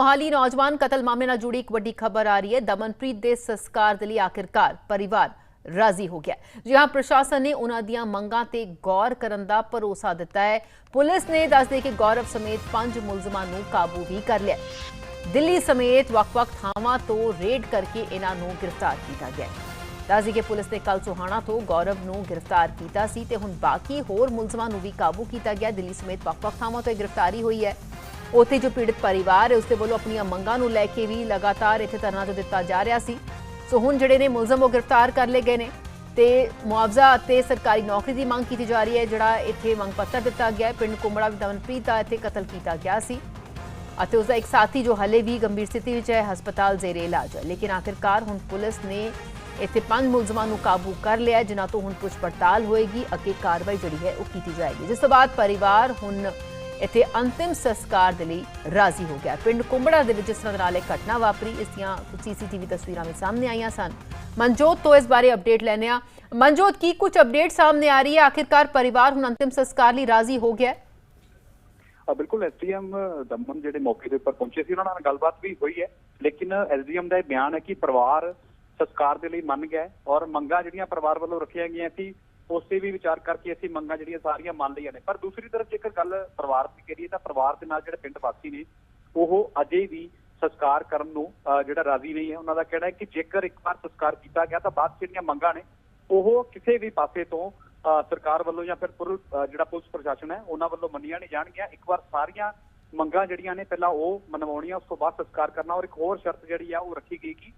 ਮੋਹਾਲੀ ਨੌਜਵਾਨ ਕਤਲ ਮਾਮਲੇ ਨਾਲ ਜੁੜੀ ਇੱਕ ਵੱਡੀ ਖਬਰ ਆ ਰਹੀ ਹੈ। ਦਮਨਪ੍ਰੀਤ ਦੇ ਸੰਸਕਾਰ ਦੇ ਲਈ ਆਖਿਰਕਾਰ ਪਰਿਵਾਰ ਰਾਜ਼ੀ ਹੋ ਗਿਆ ਹੈ। ਜੀ ਹਾਂ, ਪ੍ਰਸ਼ਾਸਨ ਨੇ ਉਹਨਾਂ ਦੀਆਂ ਮੰਗਾਂ ਤੇ ਗੌਰ ਕਰਨ ਦਾ ਭਰੋਸਾ ਦਿੱਤਾ ਹੈ। ਪੁਲਿਸ ਨੇ ਦੱਸਦੇ ਕਿ ਗੌਰਵ ਸਮੇਤ ਪੰਜ ਮੁਲਜ਼ਮਾਂ ਨੂੰ ਕਾਬੂ ਵੀ ਕਰ ਲਿਆ ਦਿੱਲੀ ਸਮੇਤ ਵੱਖ-ਵੱਖ ਥਾਵਾਂ ਤੋਂ ਰੇਡ ਕਰਕੇ ਇਹਨਾਂ ਨੂੰ ਗ੍ਰਿਫਤਾਰ ਕੀਤਾ ਗਿਆ ਹੈ। ਦੱਸਦੀ ਕਿ ਪੁਲਿਸ ਨੇ ਕੱਲ ਸੁਹਾਣਾ ਤੋਂ ਗੌਰਵ ਨੂੰ ਗ੍ਰਿਫਤਾਰ ਕੀਤਾ ਸੀ ਤੇ ਹੁਣ ਬਾਕੀ ਹੋਰ ਮੁਲਜ਼ਮਾਂ ਨੂੰ ਵੀ ਕਾਬੂ ਕੀਤਾ ਗਿਆ ਦਿੱਲੀ ਸਮੇਤ ਵੱਖ-ਵੱਖ ਥਾਵਾਂ ਤੋਂ ਇਹ ਗ੍ਰਿਫਤਾਰੀ ਹੋਈ ਹੈ। ਉੱਥੇ ਜੋ ਪੀੜਤ ਪਰਿਵਾਰ ਹੈ, ਉਸਦੇ ਵੱਲੋਂ ਆਪਣੀਆਂ ਮੰਗਾਂ ਨੂੰ ਲੈ ਕੇ ਵੀ ਲਗਾਤਾਰ ਇੱਥੇ ਧਰਨਾ ਜੋ ਦਿੱਤਾ ਜਾ ਰਿਹਾ ਸੀ। ਸੋ ਹੁਣ ਜਿਹੜੇ ਨੇ ਮੁਲਜ਼ਮ ਉਹ ਗ੍ਰਿਫਤਾਰ ਕਰ ਲਏ ਗਏ ਨੇ ਤੇ ਮੁਆਵਜ਼ਾ ਅਤੇ ਸਰਕਾਰੀ ਨੌਕਰੀ ਦੀ ਮੰਗ ਕੀਤੀ ਜਾ ਰਹੀ ਹੈ, ਜਿਹੜਾ ਇੱਥੇ ਮੰਗ ਪੱਤਰ ਦਿੱਤਾ ਗਿਆ ਹੈ। ਪਿੰਡ ਕੁੰਬੜਾ ਵਿੱਚ ਦਮਨਪ੍ਰੀਤ ਦਾ ਇੱਥੇ ਕਤਲ ਕੀਤਾ ਗਿਆ ਸੀ ਅਤੇ ਉਸਦਾ ਇੱਕ ਸਾਥੀ ਜੋ ਹਲੇ ਵੀ ਗੰਭੀਰ ਸਥਿਤੀ ਵਿੱਚ ਹੈ, ਹਸਪਤਾਲ ਜ਼ੇਰੇ ਇਲਾਜ ਹੈ। ਲੇਕਿਨ ਆਖਿਰਕਾਰ ਹੁਣ ਪੁਲਿਸ ਨੇ ਇੱਥੇ ਪੰਜ ਮੁਲਜ਼ਮਾਂ ਨੂੰ ਕਾਬੂ ਕਰ ਲਿਆ ਜਿਨ੍ਹਾਂ ਤੋਂ ਹੁਣ ਪੁੱਛ ਪੜਤਾਲ ਹੋਏਗੀ। ਅੱਗੇ ਕਾਰਵਾਈ ਜਿਹੜੀ ਹੈ, ਉਹ ਕੀਤੀ ਜਾਏਗੀ। ਜਿਸ ਤੋਂ ਬਾਅਦ ਪਰਿਵਾਰ ਹੁਣ ਇੱਥੇ ਅੰਤਿਮ ਸੰਸਕਾਰ ਦੇ ਲਈ ਰਾਜ਼ੀ ਹੋ ਗਿਆ। ਪਿੰਡ ਕੁੰਬੜਾ ਦੇ ਵਿੱਚ ਜਿਸ ਤਰ੍ਹਾਂ ਨਾਲ ਇਹ ਘਟਨਾ ਵਾਪਰੀ, ਇਸ ਦੀਆਂ ਸੀਸੀਟੀਵੀ ਤਸਵੀਰਾਂ ਵੀ ਸਾਹਮਣੇ ਆਈਆਂ ਸਨ। ਮਨਜੋਤ ਤੋਂ ਇਸ ਬਾਰੇ ਅਪਡੇਟ ਲੈਣੇ ਆ ਮਨਜੋਤ, ਕੀ ਕੁਝ ਅਪਡੇਟ ਸਾਹਮਣੇ ਆ ਰਹੀ ਹੈ? ਆਖਿਰਕਾਰ ਪਰਿਵਾਰ ਹੁਣ ਅੰਤਿਮ ਸੰਸਕਾਰ ਲਈ ਰਾਜ਼ੀ ਹੋ ਗਿਆ ਹੈ? ਬਿਲਕੁਲ ਐਸਡੀਐਮ ਦਮਨ ਜਿਹੜੇ ਮੌਕੇ ਦੇ ਉੱਪਰ ਪਹੁੰਚੇ ਸੀ, ਉਹਨਾਂ ਨਾਲ ਗੱਲਬਾਤ ਵੀ ਹੋਈ ਹੈ। ਲੇਕਿਨ ਐਸਡੀਐਮ ਦਾ ਇਹ ਬਿਆਨ ਹੈ ਕਿ ਪਰਿਵਾਰ ਸੰਸਕਾਰ ਦੇ ਲਈ ਮੰਨ ਗਿਆ ਔਰ ਮੰਗਾਂ ਜਿਹੜੀਆਂ ਪਰਿਵਾਰ ਵੱਲੋਂ ਰੱਖੀਆਂ ਗਈਆਂ ਸੀ ਉਸ ਤੇ ਵੀ ਵਿਚਾਰ ਕਰਕੇ ਅਸੀਂ ਮੰਗਾਂ ਜਿਹੜੀਆਂ ਸਾਰੀਆਂ ਮੰਨ ਲਈਆਂ ਨੇ। ਪਰ ਦੂਸਰੀ ਤਰਫ ਜੇਕਰ ਗੱਲ ਪਰਿਵਾਰ ਦੀ ਕਰੀਏ ਤਾਂ ਪਰਿਵਾਰ ਦੇ ਨਾਲ ਜਿਹੜੇ ਪਿੰਡ ਵਾਸੀ ਨੇ ਉਹ ਅਜੇ ਵੀ ਸੰਸਕਾਰ ਕਰਨ ਨੂੰ ਅਹ, ਜਿਹੜਾ ਰਾਜ਼ੀ ਨਹੀਂ ਹੈ। ਉਹਨਾਂ ਦਾ ਕਹਿਣਾ ਹੈ ਕਿ ਜੇਕਰ ਇੱਕ ਵਾਰ ਸੰਸਕਾਰ ਕੀਤਾ ਗਿਆ ਤਾਂ ਬਾਅਦ 'ਚ ਜਿਹੜੀਆਂ ਮੰਗਾਂ ਨੇ ਉਹ ਕਿਸੇ ਵੀ ਪਾਸੇ ਤੋਂ ਅਹ, ਸਰਕਾਰ ਵੱਲੋਂ ਜਾਂ ਫਿਰ ਪੁਰ- ਜਿਹੜਾ ਪੁਲਿਸ ਪ੍ਰਸ਼ਾਸਨ ਹੈ ਉਹਨਾਂ ਵੱਲੋਂ ਮੰਨੀਆਂ ਨਹੀਂ ਜਾਣਗੀਆਂ। ਇੱਕ ਵਾਰ ਸਾਰੀਆਂ ਮੰਗਾਂ ਜਿਹੜੀਆਂ ਨੇ ਪਹਿਲਾਂ ਉਹ ਮਨਵਾਉਣੀਆਂ ਉਸ ਤੋਂ ਬਾਅਦ ਸੰਸਕਾਰ ਕਰਨਾ। ਔਰ ਇੱਕ ਹੋਰ ਸ਼ਰਤ ਜਿਹੜੀ ਆ ਉਹ ਰੱਖੀ ਗਈ ਕਿ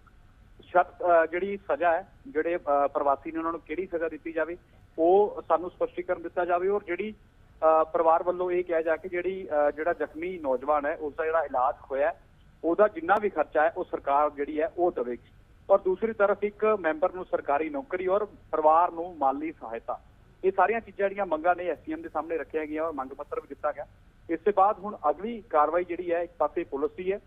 ਸ਼ਰਤ ਅਹ, ਜਿਹੜੀ ਸਜ਼ਾ ਹੈ ਜਿਹੜੇ ਅਹ, ਪ੍ਰਵਾਸੀ ਨੇ ਉਹਨਾਂ ਨੂੰ ਕਿਹੜੀ ਸਜ਼ਾ ਦਿੱਤੀ ਜਾਵੇ ਉਹ ਸਾਨੂੰ ਸਪਸ਼ਟੀਕਰਨ ਦਿੱਤਾ ਜਾਵੇ ਔਰ ਜਿਹੜੀ ਅਹ, ਪਰਿਵਾਰ ਵੱਲੋਂ ਇਹ ਕਿਹਾ ਜਾ ਕਿ ਜਿਹੜੀ ਅਹ, ਜਿਹੜਾ ਜ਼ਖਮੀ ਨੌਜਵਾਨ ਹੈ ਉਸ ਦਾ ਜਿਹੜਾ ਇਲਾਜ ਹੋਇਆ ਹੈ, ਉਹਦਾ ਜਿੰਨਾ ਵੀ ਖਰਚਾ ਹੈ ਉਹ ਸਰਕਾਰ ਜਿਹੜੀ ਹੈ ਉਹ ਦੇਵੇਗੀ ਔਰ ਦੂਸਰੀ ਤਰਫ ਇੱਕ ਮੈਂਬਰ ਨੂੰ ਸਰਕਾਰੀ ਨੌਕਰੀ ਔਰ ਪਰਿਵਾਰ ਨੂੰ ਮਾਲੀ ਸਹਾਇਤਾ ਇਹ ਸਾਰੀਆਂ ਚੀਜ਼ਾਂ ਜਿਹੜੀਆਂ ਮੰਗਾਂ ਨੇ ਐਸਪੀਐਮ ਦੇ ਸਾਹਮਣੇ ਰੱਖੀਆਂ ਗਈਆਂ ਔਰ ਮੰਗ ਪੱਤਰ ਵੀ ਦਿੱਤਾ ਗਿਆ ਇਸ ਤੋਂ ਬਾਅਦ ਹੁਣ ਅਗਲੀ ਕਾਰਵਾਈ ਜਿਹੜੀ ਹੈ ਇੱਕ ਪਾਸੇ ਪੁਲਿਸ ਦੀ ਹੈ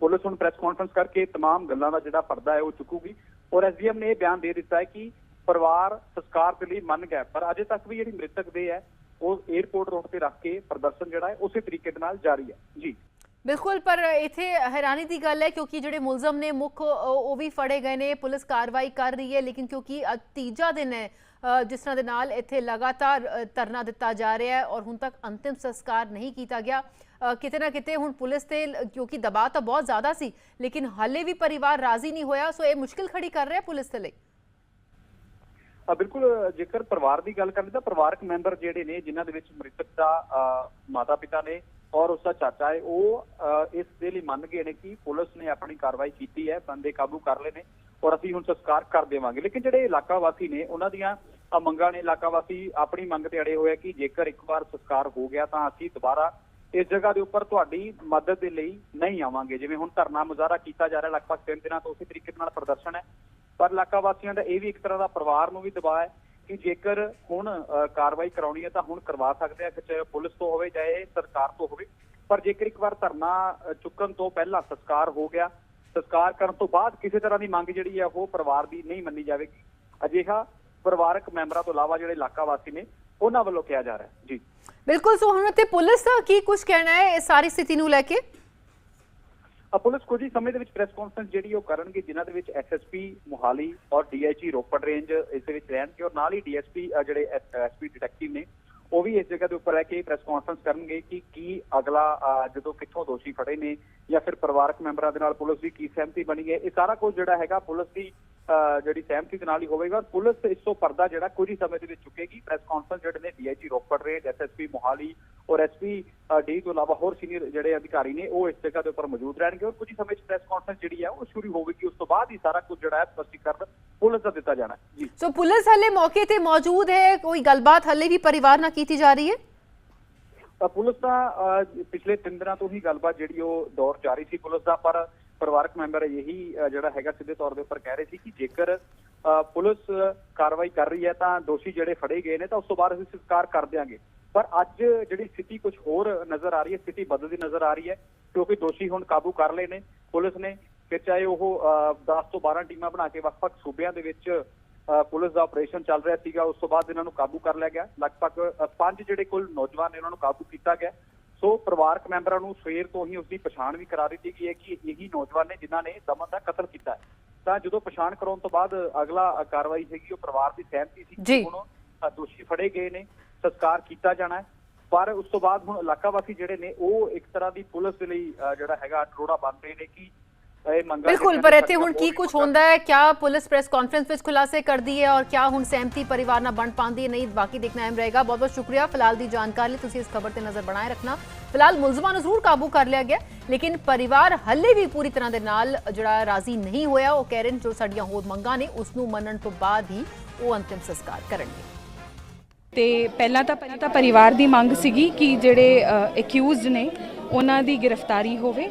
ਪੁਲਿਸ ਹੁਣ ਪ੍ਰੈਸ ਕਾਨਫਰੰਸ ਕਰਕੇ तमाम ਗੱਲਾਂ ਦਾ ਜਿਹੜਾ ਪਰਦਾ ਹੈ ਉਹ ਚੁੱਕੂਗੀ ਔਰ ਐਸਡੀਐਮ ਨੇ ਇਹ ਬਿਆਨ ਦੇ ਦਿੱਤਾ ਹੈ ਕਿ ਪਰਿਵਾਰ ਸੰਸਕਾਰ ਦੇ ਲਈ ਮੰਨ ਗਿਆ। ਪਰ ਅਜੇ ਤੱਕ ਵੀ ਜਿਹੜੀ ਮ੍ਰਿਤਕ ਦੇ ਹੈ, ਉਹ 에어ਪੋਰਟ ਰੋਡ ਤੇ ਰੱਖ ਕੇ ਪ੍ਰਦਰਸ਼ਨ ਜਿਹੜਾ ਹੈ, ਉਸੇ ਤਰੀਕੇ ਦੇ ਨਾਲ ਜਾਰੀ ਹੈ। ਜੀ। ਬਿਲਕੁਲ, ਪਰ ਇੱਥੇ ਹੈਰਾਨੀ ਦੀ ਗੱਲ ਹੈ ਕਿਉਂਕਿ ਜਿਹੜੇ ਮੁਲਜ਼ਮ ਨੇ ਮੁੱਖ, ਉਹ ਵੀ ਫੜੇ ਗਏ ਨੇ, ਪੁਲਿਸ ਕਾਰਵਾਈ ਕਰ ਰਹੀ ਹੈ, ਲੇਕਿਨ ਕਿਉਂਕਿ ਤੀਜਾ ਦਿਨ ਹੈ ਜਿਸ ਤਰ੍ਹਾਂ ਦੇ ਨਾਲ ਇੱਥੇ ਲਗਾਤਾਰ ਧਰਨਾ ਦਿੱਤਾ ਜਾ ਰਿਹਾ ਹੈ ਔਰ ਹੁਣ ਤੱਕ ਅੰਤਿਮ ਸੰਸਕਾਰ ਨਹੀਂ ਕੀਤਾ ਗਿਆ। ਕਿਤੇ ਨਾ ਕਿਤੇ ਹੁਣ ਪੁਲਿਸ ਤੇ ਕਿਉਂਕਿ ਦਬਾਅ ਤਾਂ ਬਹੁਤ ਜ਼ਿਆਦਾ ਸੀ, ਲੇਕਿਨ ਹਾਲੇ ਵੀ ਪਰਿਵਾਰ ਰਾਜ਼ੀ ਨਹੀਂ ਹੋਇਆ, ਸੋ ਇਹ ਮੁਸ਼ਕਿਲ ਖੜੀ ਕਰ ਰਿਹਾ ਪੁਲਿਸ ਦੇ ਲਈ। ਬਿਲਕੁਲ ਜੇਕਰ ਪਰਿਵਾਰ ਦੀ ਗੱਲ ਕਰੀਏ ਤਾਂ ਪਰਿਵਾਰਕ ਮੈਂਬਰ ਜਿਹੜੇ ਨੇ ਜਿਨ੍ਹਾਂ ਦੇ ਵਿੱਚ ਮ੍ਰਿਤਕ ਦਾ ਮਾਤਾ ਪਿਤਾ ਨੇ ਔਰ ਉਸ ਦਾ ਚਾਚਾ ਹੈ ਉਹ ਅ, ਇਸ ਦੇ ਲਈ ਮੰਨ ਗਏ ਨੇ ਕਿ ਪੁਲਿਸ ਨੇ ਆਪਣੀ ਕਾਰਵਾਈ ਕੀਤੀ ਹੈ ਬੰਦੇ ਕਾਬੂ ਕਰ ਲਏ ਨੇ ਔਰ ਅਸੀਂ ਹੁਣ ਸੰਸਕਾਰ ਕਰ ਦੇਵਾਂਗੇ। ਲੇਕਿਨ ਜਿਹੜੇ ਇਲਾਕਾ ਵਾਸੀ ਨੇ ਉਹਨਾਂ ਦੀਆਂ ਮੰਗਾਂ ਨੇ ਇਲਾਕਾ ਵਾਸੀ ਆਪਣੀ ਮੰਗ ਤੇ ਅੜੇ ਹੋਏ ਆ ਕਿ ਜੇਕਰ ਇੱਕ ਵਾਰ ਸੰਸਕਾਰ ਹੋ ਗਿਆ ਤਾਂ ਅਸੀਂ ਦੁਬਾਰਾ ਇਸ ਜਗ੍ਹਾ ਦੇ ਉੱਪਰ ਤੁਹਾਡੀ ਮਦਦ ਦੇ ਲਈ ਨਹੀਂ ਆਵਾਂਗੇ। ਜਿਵੇਂ ਹੁਣ ਧਰਨਾ ਮੁਜ਼ਾਹਰਾ ਕੀਤਾ ਜਾ ਰਿਹਾ ਲਗਭਗ ਤਿੰਨ ਦਿਨਾਂ ਤੋਂ ਉਸੇ ਤਰੀਕੇ ਨਾਲ ਪ੍ਰਦਰਸ਼ਨ ਹੈ। ਪਰ ਇਲਾਕਾ ਵਾਸੀਆਂ ਦਾ ਇਹ ਵੀ ਇੱਕ ਤਰ੍ਹਾਂ ਦਾ ਪਰਿਵਾਰ ਨੂੰ ਵੀ ਦਬਾਅ ਹੈ ਕਿ ਜੇਕਰ ਹੁਣ ਕਾਰਵਾਈ ਕਰਾਉਣੀ ਹੈ ਤਾਂ ਹੁਣ ਕਰਵਾ ਸਕਦੇ ਆ ਚਾਹੇ ਪੁਲਿਸ ਤੋਂ ਹੋਵੇ ਚਾਹੇ ਸਰਕਾਰ ਤੋਂ ਹੋਵੇ। ਪਰ ਜੇਕਰ ਇੱਕ ਵਾਰ ਧਰਨਾ ਚੁੱਕਣ ਤੋਂ ਪਹਿਲਾਂ ਸੰਸਕਾਰ ਹੋ ਗਿਆ, ਸੰਸਕਾਰ ਕਰਨ ਤੋਂ ਬਾਅਦ ਕਿਸੇ ਤਰ੍ਹਾਂ ਦੀ ਮੰਗ ਜਿਹੜੀ ਹੈ ਉਹ ਪਰਿਵਾਰ ਦੀ ਨਹੀਂ ਮੰਨੀ ਜਾਵੇਗੀ। ਅਜਿਹਾ ਪਰਿਵਾਰਕ ਮੈਂਬਰਾਂ ਤੋਂ ਇਲਾਵਾ ਜਿਹੜੇ ਇਲਾਕਾ ਵਾਸੀ ਨੇ, ਉਹਨਾਂ ਵੱਲੋਂ ਕਿਹਾ ਜਾ ਰਿਹਾ ਜੀ। ਬਿਲਕੁਲ, ਸੋ ਹੁਣ ਤੇ ਪੁਲਿਸ ਦਾ ਕੀ ਕੁਝ ਕਹਿਣਾ ਹੈ ਇਸ ਸਾਰੀ ਸਥਿਤੀ ਨੂੰ ਲੈ ਕੇ? ਪੁਲਿਸ ਕੁਝ ਹੀ ਸਮੇਂ ਦੇ ਵਿੱਚ ਪ੍ਰੈਸ ਕਾਨਫਰੰਸ ਜਿਹੜੀ ਉਹ ਕਰਨਗੇ, ਜਿਨ੍ਹਾਂ ਦੇ ਵਿੱਚ ਐਸਐਸਪੀ ਮੁਹਾਲੀ ਔਰ ਡੀਆਈਜੀ ਰੋਪੜ ਰੇਂਜ ਇਸ ਦੇ ਵਿੱਚ ਰਹਿਣਗੇ ਔਰ ਨਾਲ ਹੀ ਡੀਐਸਪੀ ਜਿਹੜੇ ਐਸਪੀ ਡਿਟੈਕਟਿਵ ਨੇ, ਉਹ ਵੀ ਇਸ ਜਗ੍ਹਾ ਦੇ ਉੱਪਰ ਰਹਿ ਕੇ ਪ੍ਰੈਸ ਕਾਨਫਰੰਸ ਕਰਨਗੇ ਕਿ ਕੀ ਅਗਲਾ ਜਦੋਂ ਕਿੱਥੋਂ ਦੋਸ਼ੀ ਫੜੇ ਨੇ ਜਾਂ ਫਿਰ ਪਰਿਵਾਰਕ ਮੈਂਬਰਾਂ ਦੇ ਨਾਲ ਪੁਲਿਸ ਦੀ ਕੀ ਸਹਿਮਤੀ ਬਣੀ ਹੈ, ਇਹ ਸਾਰਾ ਕੁਝ ਜਿਹੜਾ ਹੈਗਾ ਪੁਲਿਸ ਦੀ ਜਿਹੜੀ ਸਹਿਮਤੀ ਦੇ ਨਾਲ ਹੀ ਹੋਵੇਗਾ। ਪੁਲਿਸ ਇਸ ਤੋਂ ਪਰਦਾ ਜਿਹੜਾ ਕੁਝ ਹੀ ਸਮੇਂ ਦੇ ਵਿੱਚ ਚੁੱਕੇਗੀ। ਪ੍ਰੈਸ ਕਾਨਫਰੰਸ ਜਿਹੜੇ ਨੇ DIG Ropar range SSP Mohali ਔਰ ਐਸਪੀ ਡੀ ਤੋਂ ਇਲਾਵਾ ਹੋਰ ਸੀਨੀਅਰ ਜਿਹੜੇ ਅਧਿਕਾਰੀ ਨੇ ਉਹ ਇਸ ਜਗ੍ਹਾ ਦੇ ਉੱਪਰ ਮੌਜੂਦ ਰਹਿਣਗੇ ਔਰ ਕੁਝ ਹੀ ਸਮੇਂ 'ਚ ਪ੍ਰੈਸ ਕਾਨਫਰੰਸ ਜਿਹੜੀ ਹੈ ਉਹ ਸ਼ੁਰੂ ਹੋਵੇਗੀ। ਉਸ ਤੋਂ ਬਾਅਦ ਹੀ ਸਾਰਾ ਕੁਝ ਜਿਹੜਾ ਹੈ ਸਪਸ਼ਟੀਕਰਨ ਪੁਲਿਸ ਦਾ ਦਿੱਤਾ ਜਾਣਾ। ਜੀ। ਸੋ ਪੁਲਿਸ ਹਲੇ ਮੌਕੇ ਤੇ ਮੌਜੂਦ ਹੈ। ਕੋਈ ਗੱਲਬਾਤ ਹਲੇ ਵੀ ਪਰਿਵਾਰ ਨਾਲ ਕੀਤੀ ਜਾ ਰਹੀ ਹੈ? ਪੁਲਿਸ ਦਾ ਪਿਛਲੇ ਤਿੰਨ ਦਿਨਾਂ ਤੋਂ ਹੀ ਗੱਲਬਾਤ ਜਿਹੜੀ ਉਹ ਦੌਰ ਜਾਰੀ ਸੀ ਪੁਲਿਸ ਦਾ ਪਰ ਪਰਿਵਾਰਕ ਮੈਂਬਰ ਇਹੀ ਜਿਹੜਾ ਹੈਗਾ ਸਿੱਧੇ ਤੌਰ ਦੇ ਉੱਪਰ ਕਹਿ ਰਹੇ ਸੀ ਕਿ ਜੇਕਰ ਅਹ, ਪੁਲਿਸ ਕਾਰਵਾਈ ਕਰ ਰਹੀ ਹੈ ਤਾਂ ਦੋਸ਼ੀ ਜਿਹੜੇ ਫੜੇ ਗਏ ਨੇ ਤਾਂ ਉਸ ਤੋਂ ਬਾਅਦ ਅਸੀਂ ਸੰਸਕਾਰ ਕਰ ਦਿਆਂਗੇ। ਪਰ ਅੱਜ ਜਿਹੜੀ ਸਥਿਤੀ ਕੁਝ ਹੋਰ ਨਜ਼ਰ ਆ ਰਹੀ ਹੈ ਸਥਿਤੀ ਬਦਲਦੀ ਨਜ਼ਰ ਆ ਰਹੀ ਹੈ ਕਿਉਂਕਿ ਦੋਸ਼ੀ ਹੁਣ ਕਾਬੂ ਕਰ ਲਏ ਨੇ ਪੁਲਿਸ ਨੇ ਫਿਰ ਚਾਹੇ ਉਹ ਅਹ, 10 ਤੋਂ 12 ਟੀਮਾਂ ਬਣਾ ਕੇ ਵੱਖ-ਵੱਖ ਸੂਬਿਆਂ ਦੇ ਵਿੱਚ ਅ, ਪੁਲਿਸ ਦਾ ਆਪਰੇਸ਼ਨ ਚੱਲ ਰਿਹਾ ਸੀਗਾ ਉਸ ਤੋਂ ਬਾਅਦ ਇਹਨਾਂ ਨੂੰ ਕਾਬੂ ਕਰ ਲਿਆ ਗਿਆ। ਲਗਭਗ ਪੰਜ ਜਿਹੜੇ ਕੁੱਲ ਨੌਜਵਾਨ ਨੇ ਉਹਨਾਂ ਨੂੰ ਕਾਬੂ ਕੀਤਾ ਗਿਆ। ਸੋ ਪਰਿਵਾਰਕ ਮੈਂਬਰਾਂ ਨੂੰ ਸਵੇਰ ਤੋਂ ਹੀ ਉਸ ਦੀ ਪਛਾਣ ਵੀ ਕਰਾ ਦਿੱਤੀ ਗਈ ਹੈ ਕਿ ਇਹੀ ਨੌਜਵਾਨ ਨੇ ਜਿਨ੍ਹਾਂ ਨੇ ਦਮਨ ਦਾ ਕਤਲ ਕੀਤਾ ਤਾਂ ਜਦੋਂ ਪਛਾਣ ਕਰਾਉਣ ਤੋਂ ਬਾਅਦ ਅਗਲਾ ਕਾਰਵਾਈ ਹੈਗੀ ਉਹ ਪਰਿਵਾਰ ਦੀ ਸਹਿਮਤੀ ਸੀ। ਕਿ ਹੁਣ ਦੋਸ਼ੀ ਫੜੇ ਗਏ ਨੇ ਸੰਸਕਾਰ ਕੀਤਾ ਜਾਣਾ ਹੈ ਪਰ ਉਸ ਤੋਂ ਬਾਅਦ ਹੁਣ ਇਲਾਕਾ ਵਾਸੀ ਜਿਹੜੇ ਨੇ ਉਹ ਇੱਕ ਤਰ੍ਹਾਂ ਦੀ ਪੁਲਿਸ ਦੇ ਲਈ ਜਿਹੜਾ ਹੈਗਾ ਟਰੋੜਾ ਬਣ ਰਹੇ ਨੇ ਕਿ ਬਿਲਕੁਲ ਪਰ ਇੱਥੇ ਹੁਣ ਕੀ ਕੁਝ ਹੁੰਦਾ ਹੈ? ਕਿਆ ਪੁਲਿਸ ਪ੍ਰੈਸ ਕਾਨਫਰੰਸ ਵਿੱਚ ਖੁਲਾਸੇ ਕਰਦੀ ਹੈ ਔਰ ਕਿਆ ਹੁਣ ਸਹਿਮਤੀ ਪਰਿਵਾਰ ਨਾਲ ਬਣ ਪਾਉਂਦੀ ਹੈ? ਨਹੀਂ ਬਾਕੀ ਦੇਖਣਾ ਅਹਿਮ ਰਹੇਗਾ। ਬਹੁਤ ਬਹੁਤ ਸ਼ੁਕਰੀਆ ਫਿਲਹਾਲ ਦੀ ਜਾਣਕਾਰੀ ਲਈ। ਤੁਸੀਂ ਇਸ ਖਬਰ ਤੇ ਨਜ਼ਰ ਬਣਾਏ ਰੱਖਣਾ। ਫਿਲਹਾਲ ਮੁਲਜ਼ਮਾਂ ਨੂੰ ਜ਼ਰੂਰ ਕਾਬੂ ਕਰ ਲਿਆ ਗਿਆ ਲੇਕਿਨ ਪਰਿਵਾਰ ਹੱਲੇ ਵੀ ਪੂਰੀ ਤਰ੍ਹਾਂ ਦੇ ਨਾਲ ਜਿਹੜਾ ਰਾਜ਼ੀ ਨਹੀਂ ਹੋਇਆ। ਉਹ ਕਹਿ ਰਹੇ ਨੇ ਜੋ ਸਾਡੀਆਂ ਹੋਰ ਮੰਗਾਂ ਨੇ ਉਸ ਨੂੰ ਮੰਨਣ ਤੋਂ ਬਾਅਦ ਹੀ ਉਹ ਅੰਤਿਮ ਸੰਸਕਾਰ ਕਰਨਗੇ। ਤੇ ਪਹਿਲਾਂ ਤਾਂ ਪਹਿਲਾਂ ਤਾਂ ਪਰਿਵਾਰ ਦੀ ਮੰਗ ਸੀਗੀ ਕਿ ਜਿਹੜੇ ਅਕਿਊਜ਼ਡ ਨੇ ਉਹਨਾਂ ਦੀ ਗ੍ਰਿਫਤਾਰੀ ਹੋਵੇ।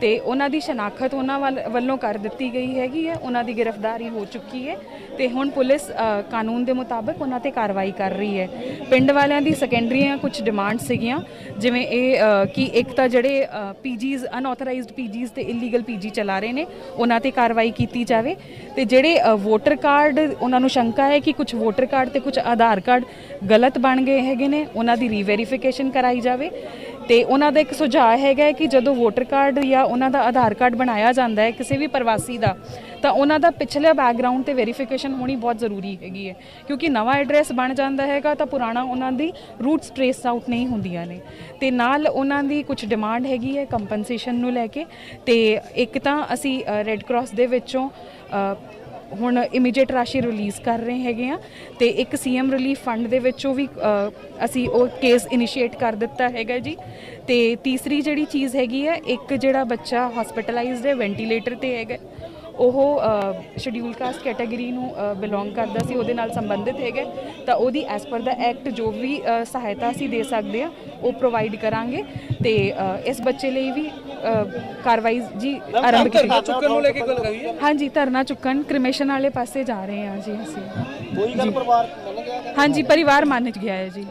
ਤੇ ਉਹਨਾਂ ਦੀ ਸ਼ਨਾਖਤ ਉਹਨਾਂ ਵੱਲ- ਵੱਲੋਂ ਕਰ ਦਿੱਤੀ ਗਈ ਹੈਗੀ ਹੈ, ਉਹਨਾਂ ਦੀ ਗ੍ਰਿਫਤਾਰੀ ਹੋ ਚੁੱਕੀ ਹੈ ਤੇ ਹੁਣ ਪੁਲਿਸ ਕਾਨੂੰਨ ਦੇ ਮੁਤਾਬਕ ਉਹਨਾਂ ਤੇ ਕਾਰਵਾਈ ਕਰ ਰਹੀ ਹੈ। ਪਿੰਡ ਵਾਲਿਆਂ ਦੀ ਸੈਕੰਡਰੀਆਂ ਕੁਝ ਡਿਮਾਂਡ ਸੀਗੀਆਂ, ਜਿਵੇਂ ਇਹ ਕਿ ਇੱਕ ਤਾਂ ਜਿਹੜੇ ਪੀਜੀਜ਼ ਅਨਆਥੋਰਾਈਜ਼ਡ ਪੀਜੀਜ਼ ਤੇ ਇਲੀਗਲ ਪੀਜੀ ਚਲਾ ਰਹੇ ਨੇ, ਉਹਨਾਂ ਤੇ ਕਾਰਵਾਈ ਕੀਤੀ ਜਾਵੇ ਤੇ ਜਿਹੜੇ ਵੋਟਰ ਕਾਰਡ ਉਹਨਾਂ ਨੂੰ ਸ਼ੰਕਾ ਹੈ ਕਿ ਕੁਝ ਵੋਟਰ ਕਾਰਡ ਤੇ ਕੁਝ ਆਧਾਰ ਕਾਰਡ ਗਲਤ ਬਣ ਗਏ ਹੈਗੇ ਨੇ, ਉਹਨਾਂ ਦੀ ਰੀਵੈਰੀਫਿਕੇਸ਼ਨ ਕਰਾਈ ਜਾਵੇ ਤੇ ਉਹਨਾਂ ਦਾ ਇੱਕ ਸੁਝਾਅ ਹੈਗਾ ਕਿ ਜਦੋਂ ਵੋਟਰ ਕਾਰਡ ਜਾਂ ਉਹਨਾਂ ਦਾ ਆਧਾਰ ਕਾਰਡ ਬਣਾਇਆ ਜਾਂਦਾ ਹੈ ਕਿਸੇ ਵੀ ਪ੍ਰਵਾਸੀ ਦਾ, ਤਾਂ ਉਹਨਾਂ ਦਾ ਪਿਛਲੇ ਬੈਕਗ੍ਰਾਉਂਡ ਤੇ ਵੈਰੀਫਿਕੇਸ਼ਨ ਹੋਣੀ ਬਹੁਤ ਜ਼ਰੂਰੀ ਹੈਗੀ ਹੈ। ਕਿਉਂਕਿ ਨਵਾਂ ਐਡਰੈਸ ਬਣ ਜਾਂਦਾ ਹੈਗਾ ਤਾਂ ਪੁਰਾਣਾ ਉਹਨਾਂ ਦੀ ਰੂਟਸ ਟ੍ਰੇਸ ਆਊਟ ਨਹੀਂ ਹੁੰਦੀਆਂ ਨੇ। ਤੇ ਨਾਲ ਉਹਨਾਂ ਦੀ ਕੁਝ ਡਿਮਾਂਡ ਹੈਗੀ ਹੈ ਕੰਪਨਸੇਸ਼ਨ ਨੂੰ ਲੈ ਕੇ ਤੇ ਇੱਕ ਤਾਂ ਅਸੀਂ ਰੈੱਡ ਕਰਾਸ ਦੇ ਵਿੱਚੋਂ ਹੁਣ ਇਮੀਡੀਏਟ ਰਾਸ਼ੀ ਰਿਲੀਜ਼ ਕਰ ਰਹੇ ਹੈਗੇ ਆ ਤੇ ਇੱਕ ਸੀਐਮ ਰਿਲੀਫ ਫੰਡ ਦੇ ਵਿੱਚੋਂ ਵੀ ਅਸੀਂ ਉਹ ਕੇਸ ਇਨੀਸ਼ੀਏਟ ਕਰ ਦਿੱਤਾ ਹੈਗਾ ਜੀ। ਤੇ ਤੀਸਰੀ ਜਿਹੜੀ ਚੀਜ਼ ਹੈਗੀ ਹੈ ਇੱਕ ਜਿਹੜਾ ਬੱਚਾ ਹਸਪੀਟਲਾਈਜ਼ਡ ਹੈ ਵੈਂਟੀਲੇਟਰ ਤੇ ਹੈਗਾ, ਉਹ ਸ਼ਡਿਊਲ ਕਾਸਟ ਕੈਟਾਗਰੀ ਨੂੰ ਬਿਲੋਂਗ ਕਰਦਾ ਸੀ, ਉਹਦੇ ਨਾਲ ਸੰਬੰਧਿਤ ਹੈਗਾ। ਤਾਂ ਉਹਦੀ ਐਸ ਪਰ ਦਾ ਐਕਟ ਜੋ ਵੀ ਸਹਾਇਤਾ ਅਸੀਂ ਦੇ ਸਕਦੇ ਆ, ਉਹ ਪ੍ਰੋਵਾਈਡ ਕਰਾਂਗੇ। ਤੇ ਇਸ ਬੱਚੇ ਲਈ ਵੀ ਕਾਰਵਾਈ ਜੀ ਆਰੰਭ ਕੀਤੀ। ਚੁੱਕਣ ਨੂੰ ਲੈ ਕੇ ਗੱਲ ਕਰੀ ਹੈ ਹਾਂਜੀ ਧਰਨਾ ਚੁੱਕਣ ਕ੍ਰਿਮੇਸ਼ਨ ਵਾਲੇ ਪਾਸੇ ਜਾ ਰਹੇ ਹਾਂ ਜੀ ਅਸੀਂ। ਕੋਈ ਗੱਲ ਪਰਿਵਾਰ ਮੰਨ ਗਿਆ? ਹਾਂਜੀ ਪਰਿਵਾਰ ਮੰਨ ਗਿਆ ਹੈ ਜੀ।